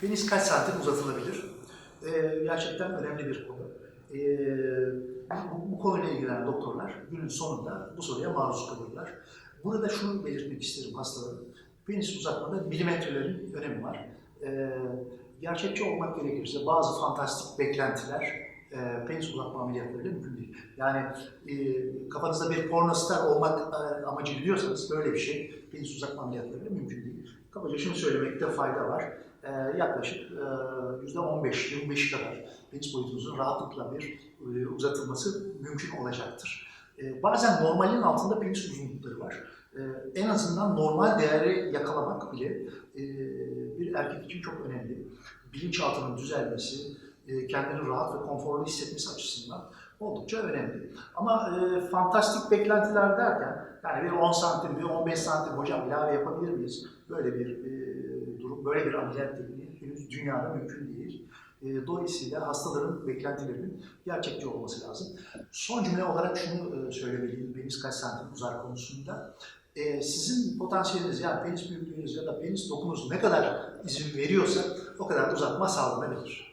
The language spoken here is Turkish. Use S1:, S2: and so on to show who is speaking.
S1: Penis kaç santim uzatılabilir? Ee, gerçekten önemli bir konu. Ee, bu, bu konuyla ilgilenen doktorlar günün sonunda bu soruya maruz kalırlar. Burada şunu belirtmek isterim hastaların. Penis uzatmada milimetrelerin önemi var. Ee, gerçekçi olmak gerekirse bazı fantastik beklentiler e, penis uzatma ameliyatlarıyla mümkün değil. Yani e, kafanızda bir pornostar olmak e, amacı gidiyorsanız böyle bir şey penis uzatma ameliyatlarıyla mümkün değil. Kabaca şunu söylemekte fayda var. E, yaklaşık e, %15-25 kadar penis boyutunuzun rahatlıkla bir e, uzatılması mümkün olacaktır. E, bazen normalin altında penis uzunlukları var. E, en azından normal değeri yakalamak bile e, bir erkek için çok önemli. Bilinçaltının düzelmesi, kendini rahat ve konforlu hissetmesi açısından oldukça önemli. Ama e, fantastik beklentiler derken, yani bir 10 santim, bir 15 santim hocam ilave yapabilir miyiz? Böyle bir e, durum, böyle bir ameliyat tekniği henüz dünyada mümkün değil. E, dolayısıyla hastaların beklentilerinin gerçekçi olması lazım. Son cümle olarak şunu e, söylemeliyim penis kaç santim uzar konusunda. E, sizin potansiyeliniz yani penis büyüklüğünüz ya da penis dokunuz ne kadar izin veriyorsa o kadar da uzatma sağlanabilir.